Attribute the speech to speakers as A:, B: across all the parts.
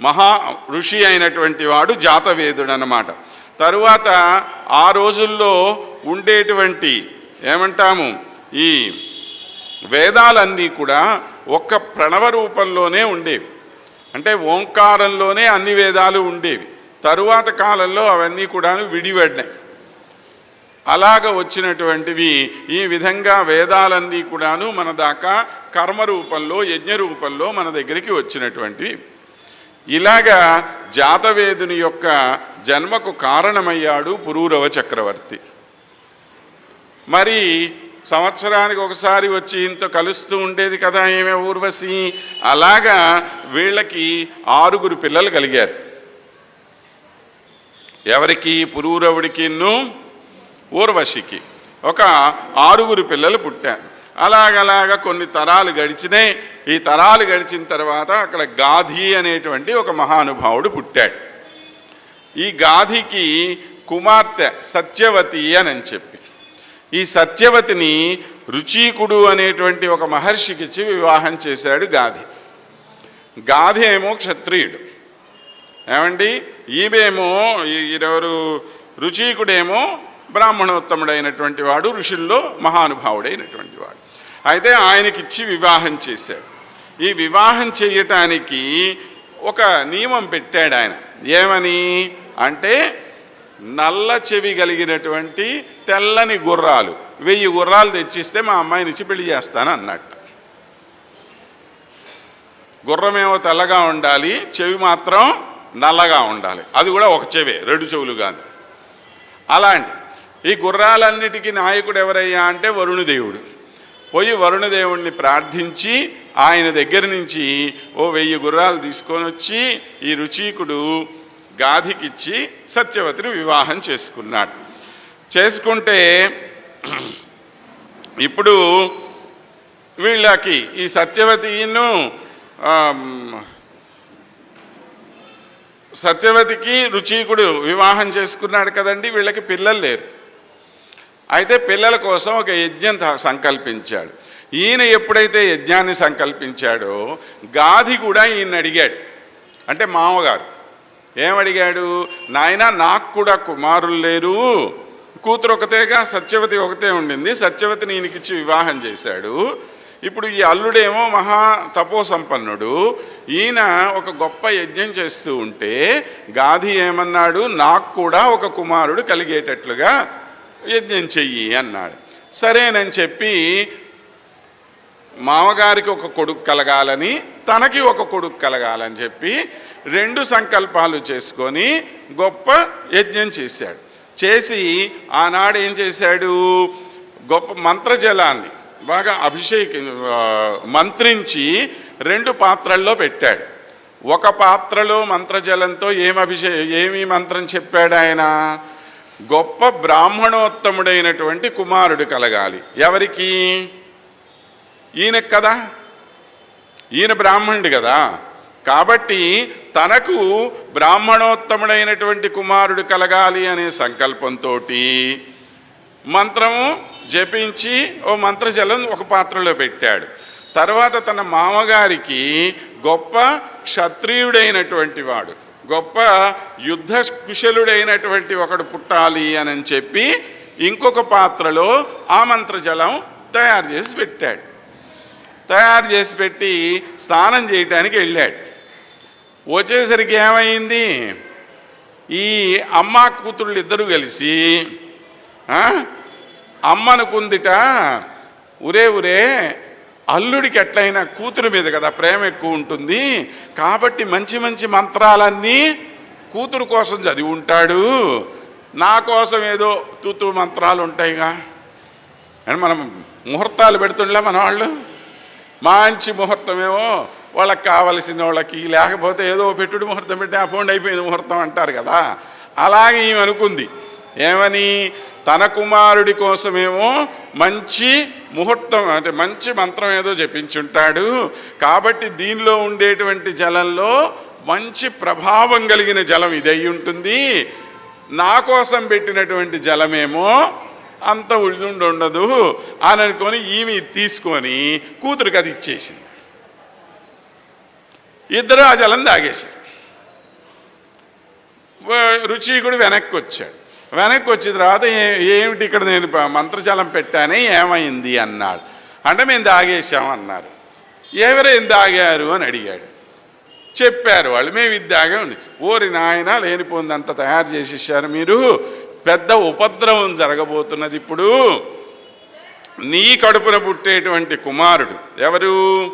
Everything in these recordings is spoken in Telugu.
A: మహా ఋషి అయినటువంటి వాడు జాతవేదుడు అన్నమాట తరువాత ఆ రోజుల్లో ఉండేటువంటి ఏమంటాము? ఈ వేదాలన్నీ కూడా ఒక్క ప్రణవ రూపంలోనే ఉండేవి. అంటే ఓంకారంలోనే అన్ని వేదాలు ఉండేవి. తరువాత కాలంలో అవన్నీ కూడాను విడిపడినాయి. అలాగ వచ్చినటువంటివి ఈ విధంగా వేదాలన్నీ కూడాను మన దాకా కర్మ రూపంలో యజ్ఞ రూపంలో మన దగ్గరికి వచ్చినటువంటివి. ఇలాగా జాతవేదుని యొక్క జన్మకు కారణమయ్యాడు పురూరవ చక్రవర్తి. మరి సంవత్సరానికి ఒకసారి వచ్చి ఇంత కలుస్తూ ఉండేది కదా ఏమే ఊర్వశి? అలాగా వీళ్ళకి ఆరుగురు పిల్లలు కలిగారు. ఎవరికి? పురూరవుడికిను ఊర్వశికి. ఒక ఆరుగురు పిల్లలు పుట్టారు. అలాగలాగా కొన్ని తరాలు గడిచినాయి. ఈ తరాలు గడిచిన తర్వాత అక్కడ గాధి అనేటువంటి ఒక మహానుభావుడు పుట్టాడు. ఈ గాధికి కుమార్తె సత్యవతి అని చెప్పి. ఈ సత్యవతిని రుచీకుడు అనేటువంటి ఒక మహర్షికిచ్చి వివాహం చేశాడు గాధి. గాధి ఏమో క్షత్రియుడు. ఏమండి? ఈమెమో ఈరెవరు రుచీకుడేమో బ్రాహ్మణోత్తముడైనటువంటి వాడు ఋషుల్లో మహానుభావుడైనటువంటి వాడు. అయితే ఆయనకిచ్చి వివాహం చేశాడు. ఈ వివాహం చేయటానికి ఒక నియమం పెట్టాడు ఆయన. ఏమని? అంటే నల్ల చెవి కలిగినటువంటి తెల్లని గుర్రాలు. వెయ్యి గుర్రాలు తెచ్చిస్తే మా అమ్మాయిని ఇచ్చి పెళ్ళి చేస్తాను అన్నట్టు. గుర్రమేమో తెల్లగా ఉండాలి చెవి మాత్రం నల్లగా ఉండాలి. అది కూడా ఒక చెవే రెండు చెవులు కాదు అలాంటి ఈ గుర్రాలన్నిటికీ నాయకుడు ఎవరయ్యా అంటే వరుణదేవుడు పోయి వరుణదేవుణ్ణి ప్రార్థించి ఆయన దగ్గర నుంచి ఓ వెయ్యి గుర్రాలు తీసుకొని వచ్చి ఈ రుచీకుడు గాధికిచ్చి సత్యవతిని వివాహం చేసుకున్నాడు. చేసుకుంటే ఇప్పుడు వీళ్ళకి ఈ సత్యవతిను సత్యవతికి రుచీకుడు వివాహం చేసుకున్నాడు కదండి వీళ్ళకి పిల్లలు లేరు. అయితే పిల్లల కోసం ఒక యజ్ఞం సంకల్పించాడు. ఈయన ఎప్పుడైతే యజ్ఞాన్ని సంకల్పించాడో గాది కూడా ఈయన అడిగాడు. అంటే మామగారు ఏమడిగాడు? నాయన నాకు కూడా కుమారులు లేరు. కూతురు ఒకతేగా సత్యవతి ఒకతే ఉండింది. సత్యవతిని ఈయనకిచ్చి వివాహం చేశాడు. ఇప్పుడు ఈ అల్లుడేమో మహా తపో సంపన్నుడు ఈయన ఒక గొప్ప యజ్ఞం చేస్తూ ఉంటే గాది ఏమన్నాడు? నాకు కూడా ఒక కుమారుడు కలిగేటట్లుగా యజ్ఞం చెయ్యి అన్నాడు. సరేనని చెప్పి మామగారికి ఒక కొడుకు కలగాలని తనకి ఒక కొడుకు కలగాలని చెప్పి రెండు సంకల్పాలు చేసుకొని గొప్ప యజ్ఞం చేశాడు. చేసి ఆనాడు ఏం చేశాడు? గొప్ప మంత్రజలాన్ని బాగా అభిషేక మంత్రించి రెండు పాత్రల్లో పెట్టాడు. ఒక పాత్రలో మంత్రజలంతో ఏం అభిషే ఏమి మంత్రం చెప్పాడు ఆయన? గొప్ప బ్రాహ్మణోత్తముడైనటువంటి కుమారుడు కలగాలి. ఎవరికి? ఈయనకు కదా? ఈయన బ్రాహ్మణుడు కదా. కాబట్టి తనకు బ్రాహ్మణోత్తముడైనటువంటి కుమారుడు కలగాలి అనే సంకల్పంతో మంత్రము జపించి ఓ మంత్రజలం ఒక పాత్రలో పెట్టాడు. తర్వాత తన మామగారికి గొప్ప క్షత్రియుడైనటువంటి వాడు గొప్ప యుద్ధ కుశలుడైనటువంటి ఒకడు పుట్టాలి అని చెప్పి ఇంకొక పాత్రలో ఆ మంత్రజలం తయారు చేసి పెట్టాడు. తయారు చేసి పెట్టి స్నానం చేయటానికి వెళ్ళాడు. వచ్చేసరికి ఏమైంది? ఈ అమ్మ కూతుళ్ళు ఇద్దరు కలిసి ఆ, అమ్మ అనుకుందిట ఉరే ఉరే అల్లుడికి ఎట్లయినా కూతురు మీద కదా ప్రేమ ఎక్కువ ఉంటుంది. కాబట్టి మంచి మంచి మంత్రాలన్నీ కూతురు కోసం చదివి ఉంటాడు. నా కోసం ఏదో తూతూ మంత్రాలు ఉంటాయిగా. అని మనం ముహూర్తాలు పెడుతుండలే మన వాళ్ళు? మంచి ముహూర్తమేమో వాళ్ళకి కావలసిన వాళ్ళకి లేకపోతే ఏదో పెట్టుడు ముహూర్తం పెట్టి ఆ ఫోన్ అయిపోయింది ముహూర్తం అంటారు కదా. అలాగే ఈమె అనుకుంది. ఏమని? తన కుమారుడి కోసమేమో మంచి ముహూర్తం అంటే మంచి మంత్రం ఏదో జపించుంటాడు. కాబట్టి దీనిలో ఉండేటువంటి జలంలో మంచి ప్రభావం కలిగిన జలం ఇదై ఉంటుంది నా కోసం పెట్టినటువంటి జలమేమో అంత ఉడిదుండి ఉండదు అని అనుకొని ఈమె తీసుకొని కూతురికి అది ఇచ్చేసింది. ఇద్దరు ఆ జలం తాగేశారు. రుచి కూడా వెనక్కి వచ్చాడు వెనక్కి వచ్చిన తర్వాత ఏమిటి ఇక్కడ నేను ప- మంత్రజలం పెట్టానే ఏమైంది అన్నాడు. అంటే మేము దాగేశాం అన్నారు. ఎవరేం దాగారు అని అడిగాడు. చెప్పారు వాళ్ళు మేము ఇది దాగా ఉంది ఓరి నాయన లేనిపోందంత తయారు చేసేసారు మీరు. పెద్ద ఉపద్రవం జరగబోతున్నది ఇప్పుడు. నీ కడుపున పుట్టేటువంటి కుమారుడు. ఎవరు?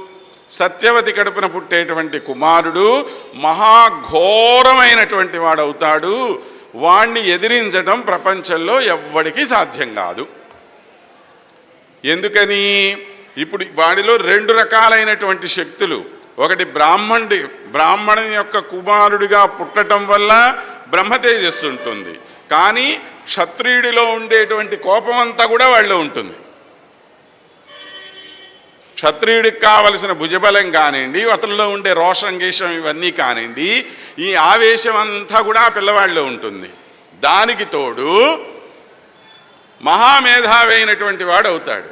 A: సత్యవతి కడుపున పుట్టేటువంటి కుమారుడు మహాఘోరమైనటువంటి వాడవుతాడు. వాణ్ణి ఎదిరించడం ప్రపంచంలో ఎవ్వడికి సాధ్యం కాదు. ఎందుకని? ఇప్పుడు వాడిలో రెండు రకాలైనటువంటి శక్తులు. ఒకటి బ్రాహ్మణుడి బ్రాహ్మణుని యొక్క కుమారుడిగా పుట్టటం వల్ల బ్రహ్మ తేజస్సు ఉంటుంది. కానీ క్షత్రియుడిలో ఉండేటువంటి కోపం అంతా కూడా వాళ్ళు ఉంటుంది. క్షత్రియుడికి కావలసిన భుజబలం కానివ్వండి అతనిలో ఉండే రోషం గీషం ఇవన్నీ కానివ్వండి ఈ ఆవేశం అంతా కూడా ఆ పిల్లవాడిలో ఉంటుంది. దానికి తోడు మహామేధావి అయినటువంటి వాడు అవుతాడు.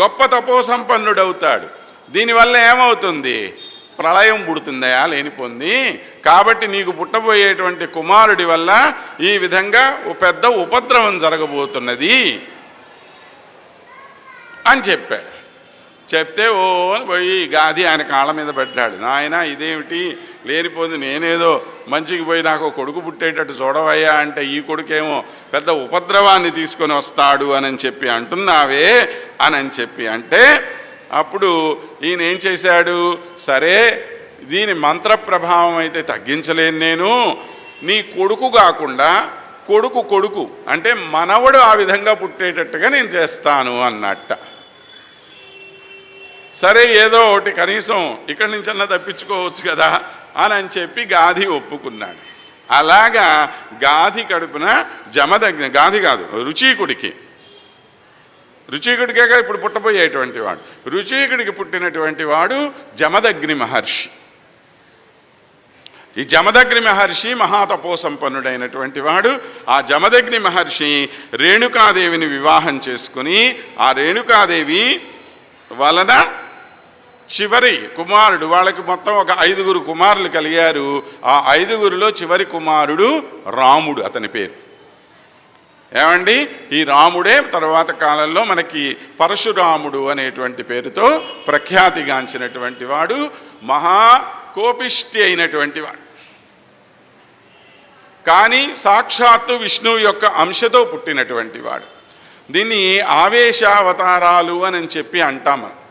A: గొప్ప తపోసంపన్నుడు అవుతాడు దీనివల్ల ఏమవుతుంది? ప్రళయం పుడుతుందయా లేనిపోంది. కాబట్టి నీకు పుట్టబోయేటువంటి కుమారుడి వల్ల ఈ విధంగా పెద్ద ఉపద్రవం జరగబోతున్నది అని చెప్పాడు. చెప్తే ఓ అని పోయి గాది ఆయన కాళ్ళ మీద పెట్టాడు నాయన ఇదేమిటి? లేనిపోదు నేనేదో మంచికి పోయి నాకు కొడుకు పుట్టేటట్టు చూడవయ్యా అంటే ఈ కొడుకేమో పెద్ద ఉపద్రవాన్ని తీసుకొని వస్తాడు అని చెప్పి అంటున్నావే అని చెప్పి. అంటే అప్పుడు ఈయన ఏం చేశాడు? సరే దీని మంత్ర ప్రభావం అయితే తగ్గించలేను నేను. నీ కొడుకు కాకుండా కొడుకు కొడుకు అంటే మనవడు ఆ విధంగా పుట్టేటట్టుగా నేను చేస్తాను అన్నట్ట. సరే ఏదో ఒకటి కనీసం ఇక్కడి నుంచన్నా తప్పించుకోవచ్చు కదా అని అని చెప్పి గాధి ఒప్పుకున్నాడు. అలాగా గాధి కడుపున జమదగ్ని గాధి కాదు రుచీకుడికి. రుచీకుడికే ఇప్పుడు పుట్టబోయేటువంటి వాడు. రుచీకుడికి పుట్టినటువంటి వాడు జమదగ్ని మహర్షి. ఈ జమదగ్ని మహర్షి మహాతపోసంపన్నుడైనటువంటి వాడు ఆ జమదగ్ని మహర్షి రేణుకాదేవిని వివాహం చేసుకుని ఆ రేణుకాదేవి వలన చివరి కుమారుడు వాళ్ళకి మొత్తం ఒక ఐదుగురు కుమారులు కలిగారు. ఆ ఐదుగురిలో చివరి కుమారుడు రాముడు అతని పేరు. ఏమండి? ఈ రాముడే తర్వాత కాలంలో మనకి పరశురాముడు అనేటువంటి పేరుతో ప్రఖ్యాతిగాంచినటువంటి వాడు మహా కోపిష్టి అయినటువంటి వాడు. కానీ సాక్షాత్తు విష్ణువు యొక్క అంశతో పుట్టినటువంటి వాడు. దీన్ని ఆవేశావతారాలు అని చెప్పి అంటాం మనం.